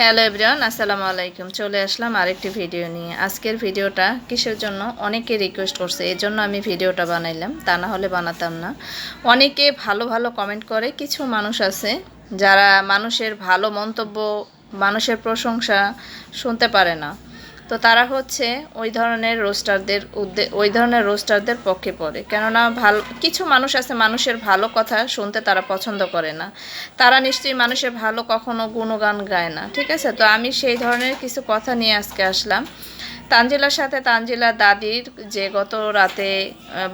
Hello everyone, আসসালামু আলাইকুম। চলে আসলাম আরেকটি ভিডিও নিয়ে। আজকের ভিডিওটা কিসের জন্য? অনেকে রিকোয়েস্ট করছে এই জন্য আমি ভিডিওটা বানাইলাম। তা না হলে বানাতাম না। অনেকে ভালো ভালো কমেন্ট করে, কিছু মানুষ আছে যারা মানুষের ভালো মন্তব্য, মানুষের প্রশংসা শুনতে পারে না। তো তারা হচ্ছে ওই ধরনের রোস্টারদের উদ্দে, ওই ধরনের রোস্টারদের পক্ষে পড়ে। কেননা ভালো, কিছু মানুষ আছে মানুষের ভালো কথা শুনতে তারা পছন্দ করে না। তারা নিশ্চয়ই মানুষের ভালো কখনো গুণগান গায় না, ঠিক আছে? তো আমি সেই ধরনের কিছু কথা নিয়ে আজকে আসলাম। তানজিলার সাথে তানজিলা দাদির যে গত রাতে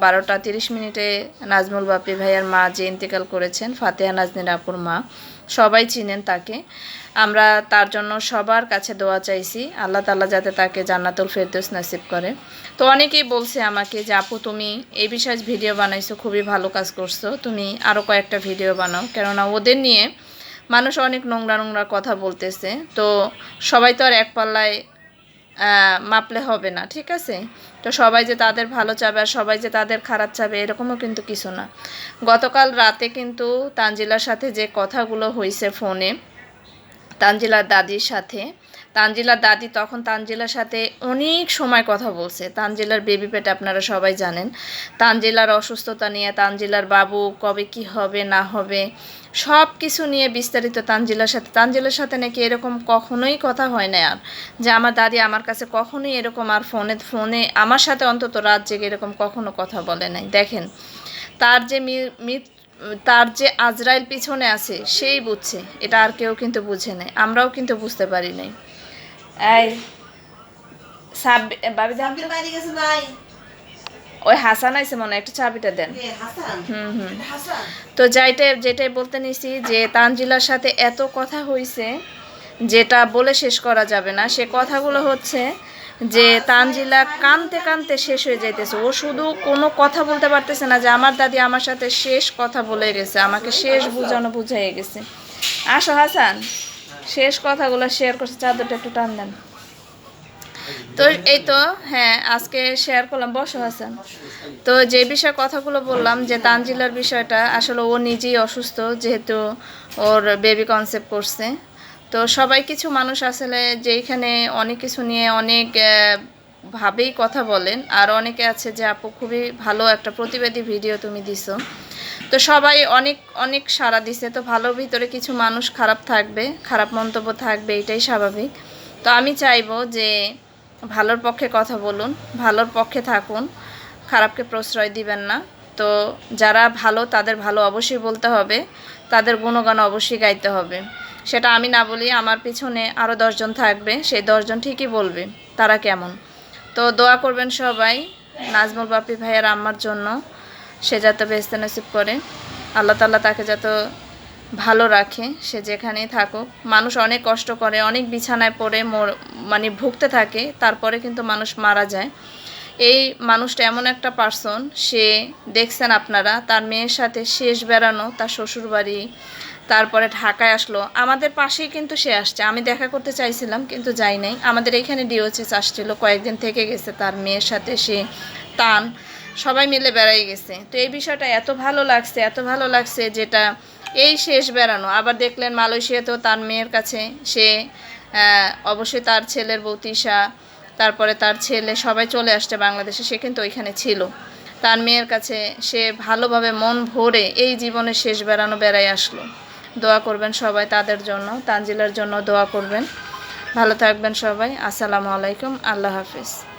বারোটা তিরিশ মিনিটে নাজমুল বাপি ভাইয়ার মা যে ইন্তেকাল করেছেন, ফাতেহা নাজনীর আপুর মা, সবাই চিনেন তাকে। আমরা তার জন্য সবার কাছে দোয়া চাইছি, আল্লাহ তাল্লাহ যাতে তাকে জান্নাতুল ফেরদৌস নাসিব করে। তো অনেকেই বলছে আমাকে যে, আপু, তুমি এই বিষয়ে ভিডিও বানাইছো, খুবই ভালো কাজ করছ, তুমি আরও কয়েকটা ভিডিও বানাও। কেননা ওদের নিয়ে মানুষ অনেক নোংরা নোংরা কথা বলতেছে। তো সবাই তো আর এক পাল্লায় মাপলে হবে না, ঠিক আছে? তো সবাই যে তাদের ভালো চাবে আর সবাই যে তাদের খারাপ চাবে এরকমও কিন্তু কিছু না। গতকাল রাতে কিন্তু তানজিলার সাথে যে কথাগুলো হয়েছে ফোনে, তানজিলার দাদির সাথে তানজিলার দাদি তখন তানজিলার সাথে অনেক সময় কথা বলছে। তানজিলার বেবি পেট আপনারা সবাই জানেন। তানজিলার অসুস্থতা নিয়ে, তানজিলার বাবু কবে কি হবে, না হবে সব কিছু নিয়ে বিস্তারিত তানজিলার সাথে। তানজিলার সাথে নাকি এরকম কখনোই কথা হয় না আর। যে আমার দাদি আমার কাছে কখনোই এরকম আর ফোনে ফোনে আমার সাথে অন্তত রাত জেগে এরকম কখনো কথা বলে নাই। দেখেন, তার যে তার যে আজরাইল পিছনে আছে, সেই বুঝছে। এটা আর কেউ কিন্তু বুঝে নাই। আমরাও কিন্তু বুঝতে পারি নাই। এই ওই হাসান আইসে মনে একটু চাবিটা দেন। হুম হুম। তো যাইটাই যেটাই বলতে নিছি যে তানজিলার সাথে এত কথা হইছে যেটা বলে শেষ করা যাবে না। সে কথাগুলো হচ্ছে যে তানজিলা কানতে কানতে শেষ হয়ে যাইতেছে। ও শুধু কোনো কথা বলতে পারতেছে না যে আমার দাদি আমার সাথে শেষ কথা বলে গেছে আমাকে শেষ বুঝানো বুঝাইয়ে গেছে। আসো হাসান। শেষ কথাগুলো শেয়ার করছে, চাদরটা একটু টান দেন। তো এই তো হ্যাঁ আজকে শেয়ার করলাম, বসো হাসান। তো যে বিষয়ে কথাগুলো বললাম, যে তানজিলার বিষয়টা, আসলে ও নিজেই অসুস্থ, যেহেতু ওর বেবি কনসেপ্ট করছে। তো সবাই কিছু মানুষ আসলে যেইখানে অনেক কিছু নিয়ে অনেক ভাবেই কথা বলেন। আর অনেকে আছে যে, আপু, খুবই ভালো একটা প্রতিবাদী ভিডিও তুমি দিছো। তো সবাই অনেক অনেক সাড়া দিছে। তো ভালোর ভিতরে কিছু মানুষ খারাপ থাকবে, খারাপ মন্তব্য থাকবে, এটাই স্বাভাবিক। তো আমি চাইব যে, ভালোর পক্ষে কথা বলুন, ভালোর পক্ষে থাকুন, খারাপকে প্রশ্রয় দিবেন না। তো যারা ভালো, তাদের ভালো অবশ্যই বলতে হবে, তাদের গুণগান অবশ্যই গাইতে হবে। সেটা আমি না বলি, আমার পিছনে আরও দশজন থাকবে, সেই দশজন ঠিকই বলবে, তারা কেমন। তো দোয়া করবেন সবাই, নাজমুল বাপি ভাইয়ের আম্মার জন্য। সে যাতে বেস্তে নসিব করে। আল্লাহ তাল্লাহ তাকে যাতে ভালো রাখে, সে যেখানেই থাকুক। মানুষ অনেক কষ্ট করে, অনেক বিছানায় পড়ে মানে ভুগতে থাকে, তারপরে কিন্তু মানুষ মারা যায়। এই মানুষটা এমন একটা পার্সন সে দেখছেন আপনারা, তার মেয়ের সাথে শেষ বেড়ানো, তার শ্বশুরবাড়ি, তারপরে ঢাকায় আসলো। আমাদের পাশেই কিন্তু সে আসছে। আমি দেখা করতে চাইছিলাম, কিন্তু যাই নাই। আমাদের এখানে ডিওচেস আসছিল, কয়েকদিন থেকে গেছে তার মেয়ের সাথে, সে টান। সবাই মিলে বেড়াই গেছে। তো এই বিষয়টা এত ভালো লাগছে, এত ভালো লাগছে যেটা এই শেষ বেড়ানো। আবার দেখলেন মালয়েশিয়াতেও তার মেয়ের কাছে সে অবশ্যই তার ছেলের বউ তিশা তারপরে তার ছেলে সবাই চলে আসছে বাংলাদেশে, সে কিন্তু ওইখানে ছিল। তার মেয়ের কাছে সে ভালোভাবে মন ভরে এই জীবনের শেষ বেড়ানো বেড়াই আসলো। দোয়া করবেন সবাই তাদের জন্য, তানজিলার জন্য দোয়া করবেন। ভালো থাকবেন সবাই। আসসালামু আলাইকুম। আল্লাহ হাফিজ।